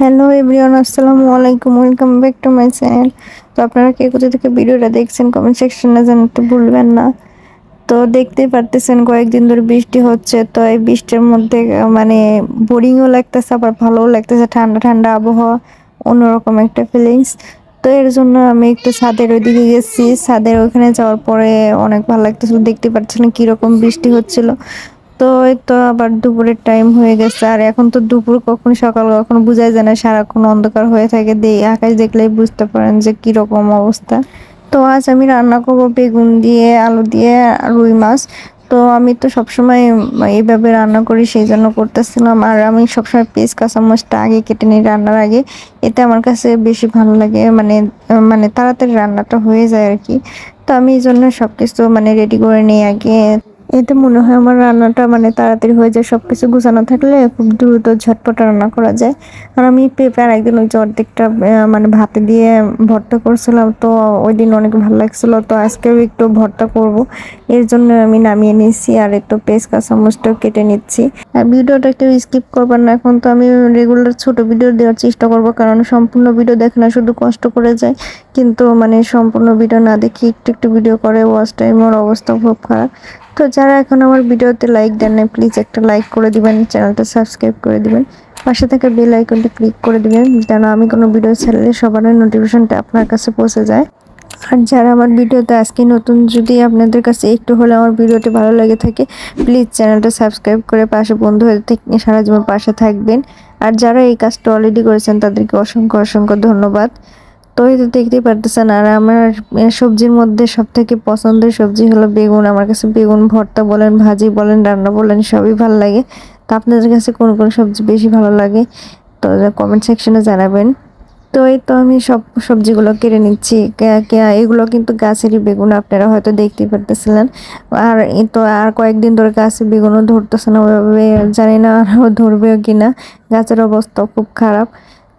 Hello everyone আসসালামু আলাইকুম welcome back to my channel তো আপনারা কে কোথা থেকে ভিডিওটা দেখছেন কমেন্ট সেকশনে জানাতে ভুলবেন না। তো দেখতেই পারতেছেন, কয়েকদিন ধরে বৃষ্টি হচ্ছে। তো এই বৃষ্টির মধ্যে মানে বোরিংও লাগতেছে, আবার ভালোও লাগতেছে। ঠান্ডা ঠান্ডা আবহাওয়া, অন্যরকম একটা ফিলিংস তো এর জন্য আমি একটু ছাদের ওইদিকে গেছি। ছাদের ওখানে যাওয়ার পরে অনেক ভালো লাগতেছিল। দেখতে পাচ্ছিলাম কীরকম বৃষ্টি হচ্ছিল। তো এই তো আবার দুপুরের টাইম হয়ে গেছে। আর এখন তো দুপুর কখন সকাল কখন বোঝাই যায় না, সারাক্ষণ অন্ধকার হয়ে থাকে। দেই আকাশ দেখলেই বুঝতে পারেন যে কীরকম অবস্থা। তো আজ আমি রান্না করব বেগুন দিয়ে, আলু দিয়ে রুই মাছ। তো আমি তো সবসময় এইভাবে রান্না করি সেই জন্য করতেছিলাম। আর আমি সবসময় পেঁয়াজ, কাঁচামরিচটা আগে কেটে নিই রান্নার আগে। এতে আমার কাছে বেশি ভালো লাগে মানে মানে তাড়াতাড়ি রান্নাটা হয়ে যায় আর কি। তো আমি এই জন্য সব কিছু মানে রেডি করে নিই আগে। এতে মনে হয় আমার রান্নাটা মানে তাড়াতাড়ি হয়ে যায়। সব কিছু গুছানো থাকলে খুব দ্রুত ঝটপট রান্না করা যায়। আর আমি পেঁপে একদিন ওই যে অর্ধেকটা মানে ভাতে দিয়ে ভর্তা করছিলাম, তো ওই দিন অনেক ভালো লাগছিল। তো আজকেও একটু ভর্তা করব। এর জন্য আমি নামিয়ে নিচ্ছি আর একটু পেস্ট কাঁচামরিচটাও কেটে নিচ্ছি। আর ভিডিওটা একটু স্কিপ করবেন না। এখন তো আমি রেগুলার ছোট ভিডিও দেওয়ার চেষ্টা করব, কারণ সম্পূর্ণ ভিডিও দেখে না, শুধু কষ্ট করে যায়। কিন্তু মানে সম্পূর্ণ ভিডিও না দেখি একটু একটু ভিডিও করে ওয়াচ টাইমের অবস্থা খুব খারাপ। তো যারা এখন আমার ভিডিওতে লাইক দেন না প্লিজ একটা লাইক করে দিবেন, চ্যানেলটা সাবস্ক্রাইব করে দিবেন। পাশে থাকা বেল আইকনটা ক্লিক করে দিবেন, যেন আমি কোনো ভিডিও ছাড়লে সবার নোটিফিকেশনটা আপনার কাছে পৌঁছে যায়। আর যারা আমার ভিডিওতে আজকে নতুন, যদি আপনাদের কাছে একটু হলে আমার ভিডিওটি ভালো লাগে থাকে প্লিজ চ্যানেলটা সাবস্ক্রাইব করে পাশে বন্ধু হয়ে থেকে সারা জীবন পাশে থাকবেন। আর যারা এই কাজটা অলরেডি করেছেন, তাদেরকে অসংখ্য অসংখ্য ধন্যবাদ। তো এই তো দেখতেই পারতেছেন, আর আমার সবজির মধ্যে সব থেকে পছন্দের সবজি হলো বেগুন। আমার কাছে বেগুন, ভর্তা বলেন, ভাজি বলেন, রান্না বলেন, সবই ভালো লাগে। তো আপনাদের কাছে কোন কোন সবজি বেশি ভালো লাগে? তো কমেন্ট সেকশনে জানাবেন। তো এই তো আমি সব সবজিগুলো কেটে নিচ্ছি। কে- কে- এগুলো কিন্তু গাছেরই বেগুন, আপনারা হয়তো দেখতেই পারতেছিলেন। আর তো আর কয়েকদিন ধরে গাছে বেগুনও ধরতেছে না, ওইভাবে জানি না আরও ধরবেও কিনা। গাছের অবস্থা খুব খারাপ।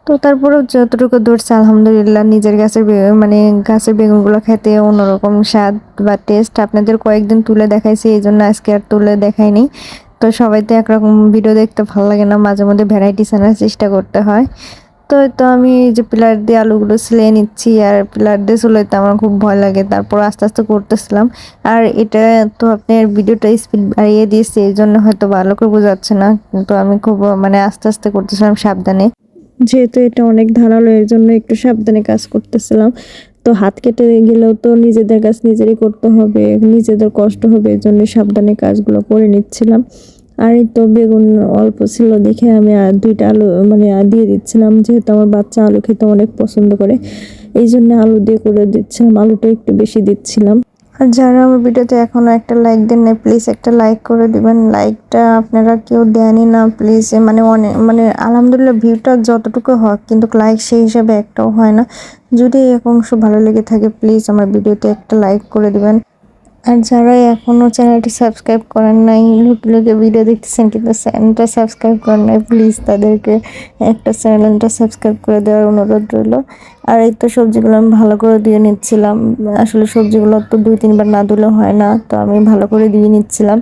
তো তারপরেও যতটুকু ধরছে, আলহামদুলিল্লাহ, নিজের গাছের মানে গাছের বেগুনগুলো খেতে অন্যরকম স্বাদ বা টেস্ট আপনাদের কয়েকদিন তুলে দেখাইছি, এই জন্য আজকে আর তুলে দেখাইনি। তো সবাই তো একরকম ভিডিও দেখতে ভালো লাগে না, মাঝে মধ্যে ভ্যারাইটিস আনার চেষ্টা করতে হয়। তো তো আমি এই যে পিলার দিয়ে আলুগুলো সিলিয়ে নিচ্ছি, আর পিলার দিয়ে চুলাইতে আমার খুব ভয় লাগে তারপর আস্তে আস্তে করতেছিলাম। আর এটা তো আপনার ভিডিওটা স্পিড বাড়িয়ে দিয়েছে, এই জন্য হয়তো ভালো করে বোঝাচ্ছে না, কিন্তু আমি খুব মানে আস্তে আস্তে করতেছিলাম সাবধানে। যেহেতু এটা অনেক ধারালো, এর জন্য একটু সাবধানে কাজ করতেছিলাম। তো হাত কেটে গেলেও তো নিজেদের কাজ নিজেরই করতে হবে, নিজেদের কষ্ট হবে এই জন্য সাবধানে কাজগুলো করে নিচ্ছিলাম। আর এই তো বেগুন অল্প ছিল দেখে আমি আর দুইটা আলু মানে দিয়ে দিচ্ছিলাম, যেহেতু আমার বাচ্চা আলু খেতে অনেক পছন্দ করে। এই জন্য আলু দিয়ে করে দিচ্ছিলাম, আলুটা একটু বেশি দিচ্ছিলাম। আর যারা আমার ভিডিওতে এখনও একটা লাইক দেন না প্লিজ একটা লাইক করে দিবেন। লাইকটা আপনারা কেউ দেনই না প্লিজ মানে অনেক মানে আলহামদুলিল্লাহ ভিউটা যতটুকু হয় কিন্তু লাইক সেই হিসাবে একটাও হয় না। যদি এক অংশ ভালো লেগে থাকে প্লিজ আমার ভিডিওতে একটা লাইক করে দিবেন। আর যারা এখনও চ্যানেলটি সাবস্ক্রাইব করেন নাই, লুকে লুকে ভিডিও দেখতেছেন কিন্তু চ্যানেলটা সাবস্ক্রাইব করেন নাই প্লিজ তাদেরকে একটা চ্যানেলটা সাবস্ক্রাইব করে দেওয়ার অনুরোধ রইল। আর এই তো সবজিগুলো আমি ভালো করে দিয়ে নিচ্ছিলাম। আসলে সবজিগুলো তো দুই, তিনবার না ধুলে হয় না, তো আমি ভালো করে দিয়ে নিচ্ছিলাম।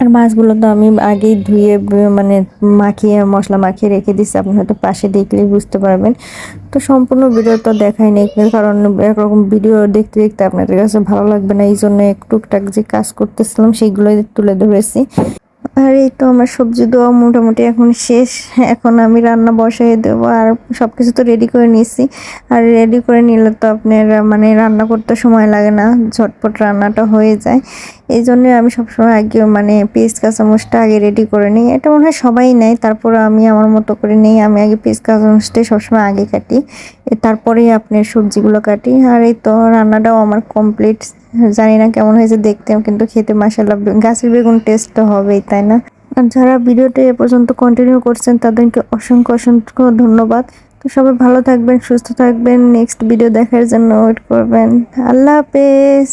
আর মাছগুলো তো আমি আগেই ধুয়ে মানে মাখিয়ে, মশলা মাখিয়ে রেখে দিচ্ছি আপনি হয়তো পাশে দেখলেই বুঝতে পারবেন। তো সম্পূর্ণ ভিডিও তো দেখাই নেই কারণ একরকম ভিডিও দেখতে দেখতে আপনাদের কাছে ভালো লাগবে না। এই জন্য টুকটাক যে কাজ করতেছিলাম সেইগুলোই তুলে ধরেছি। আর এই তো আমার সবজি দেওয়া মোটামুটি এখন শেষ। এখন আমি রান্না বসাই দেবো আর সব কিছু তো রেডি করে নিয়েছি। আর রেডি করে নিলে তো আপনার মানে রান্না করতে সময় লাগে না, ঝটপট রান্নাটা হয়ে যায়। এই জন্য আমি সবসময় আগে মানে পেস্ট কাঁচামরিচটা আগে রেডি করে নিই। এটা মনে হয় সবাই নেয়, তারপর আমি আমার মতো করে নিই। আমি আগে পেস্ট কাঁচামরিচটাই সবসময় আগে কাটি। তারপরেই আপনার সবজিগুলো কাটি। আর এই তো রান্নাটাও আমার কমপ্লিট জানি না কেমন হয়েছে দেখতে কিন্তু খেতে মাসাল্লাহ গাছের বেগুন টেস্ট তো হবেই, তাই না? আর যারা ভিডিওটা এ পর্যন্ত কন্টিনিউ করছেন, তাদেরকে অসংখ্য অসংখ্য ধন্যবাদ। তো সবাই ভালো থাকবেন, সুস্থ থাকবেন। নেক্সট ভিডিও দেখার জন্য ওয়েট করবেন। আল্লাহ হাফেজ।